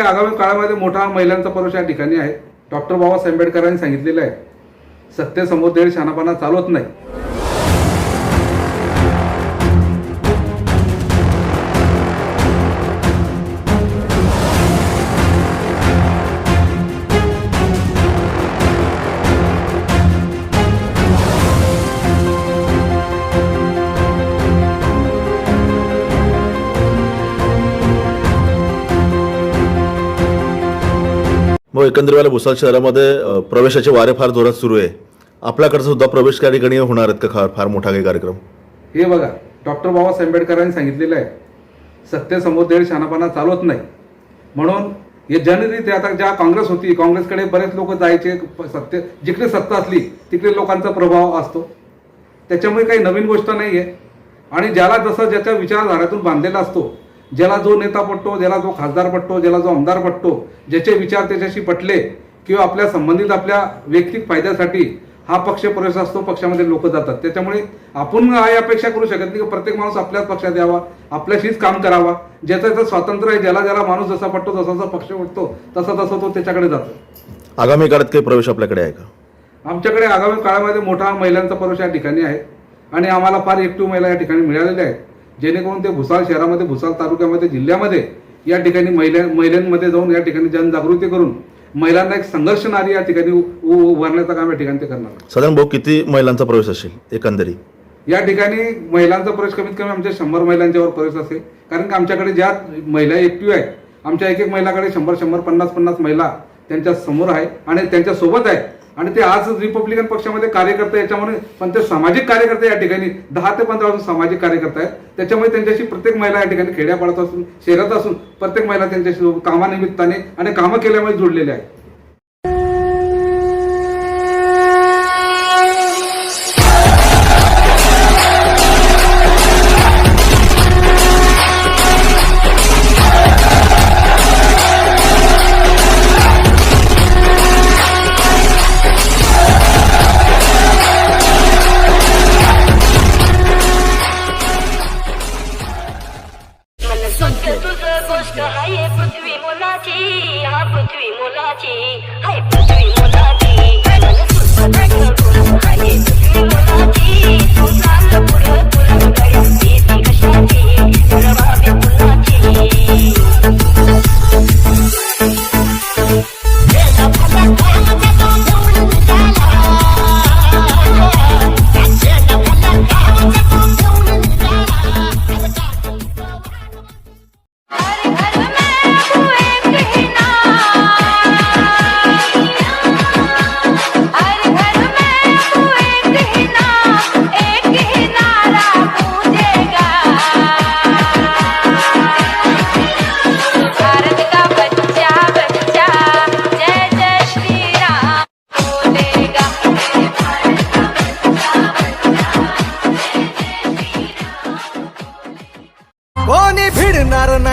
आगामी काळामध्ये मोठा महिलांचा प्रवेश या ठिकाणी आहे. डॉक्टर बाबासाहेब आंबेडकरांनी सांगितलेलं आहे सत्तेसमोर देळ शहाणापणा चालवत नाही. मग एकंदरीवाला भुसाल शहरामध्ये प्रवेशाचे वारे फार जोरात सुरू आहे. आपल्याकडे सुद्धा प्रवेश त्या ठिकाणी होणार आहेत का? फार फार मोठा काही कार्यक्रम? हे बघा डॉक्टर बाबासाहेब आंबेडकरांनी सांगितलेलं आहे. सत्तेसमोर देळ शहाणापणा चालवत नाही. म्हणून हे जनरीती आता ज्या काँग्रेस होती काँग्रेसकडे बरेच लोक जायचे प- सत्ते जिकडे सत्ता असली तिकडे लोकांचा प्रभाव असतो. त्याच्यामुळे काही नवीन गोष्ट नाही आहे आणि ज्याला जसं ज्याच्या विचारधारातून बांधलेला असतो ज्याला जो नेता पटतो ज्याला जो खासदार पटतो ज्याला जो आमदार पटतो ज्याचे विचार त्याच्याशी पटले किंवा आपल्या संबंधित आपल्या वैयक्तिक फायद्यासाठी हा पक्ष प्रवेश असतो पक्षामध्ये लोक जातात. त्याच्यामुळे आपण ही अपेक्षा करू शकत नाही. की प्रत्येक माणूस आपल्याच पक्षात यावा आपल्याशीच काम करावा. ज्याचं त्याचं स्वातंत्र्य आहे ज्याला ज्याला माणूस जसा पटतो तसा जसा पक्ष पटतो तसा तसा तो त्याच्याकडे जातो. आगामी काळात काही प्रवेश आपल्याकडे आहे का? आमच्याकडे आगामी काळामध्ये मोठा महिलांचा प्रवेश या ठिकाणी आहे. आणि आम्हाला फार ऍक्टिव्ह महिला या ठिकाणी मिळालेल्या आहेत. जेणेकरून ते भुसाळ शहरामध्ये भुसाळ तालुक्यामध्ये जिल्ह्यामध्ये या ठिकाणी महिला महिलांमध्ये जाऊन या ठिकाणी जनजागृती करून महिलांना एक संघर्ष नारी या ठिकाणी उभारण्याचं काम या ठिकाणी ते करणार. साधारण भाऊ किती महिलांचा प्रवेश असेल एकंदरीत? या ठिकाणी महिलांचा प्रवेश कमीत कमी आमच्या शंभर महिलांच्यावर प्रवेश असेल. कारण की आमच्याकडे ज्या महिला ऍक्टिव्ह आहेत आमच्या एक एक महिलाकडे शंभर शंभर पन्नास पन्नास महिला त्यांच्यासमोर आहे आणि त्यांच्यासोबत आहे. आणि ते आज रिपब्लिकन पक्षामध्ये कार्यकर्ते याच्यामुळे पण ते सामाजिक कार्यकर्ते या ठिकाणी दहा ते पंधरा अजून सामाजिक कार्यकर्ते आहेत. त्याच्यामुळे त्यांच्याशी प्रत्येक महिला या ठिकाणी खेड्यापाड्यात असून शहरात असून प्रत्येक महिला त्यांच्याशी कामानिमित्ताने आणि कामं केल्यामुळे जोडलेल्या आहेत. हाय पृथ्वी मुलाची हा पृथ्वी मुलाची हाय पृथ्वी मुलाची. मन सुद्ध तुझ गोष्ट हाय पृथ्वी मुलाची.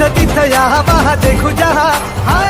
तिथं तिथं या पहा देखू जहा.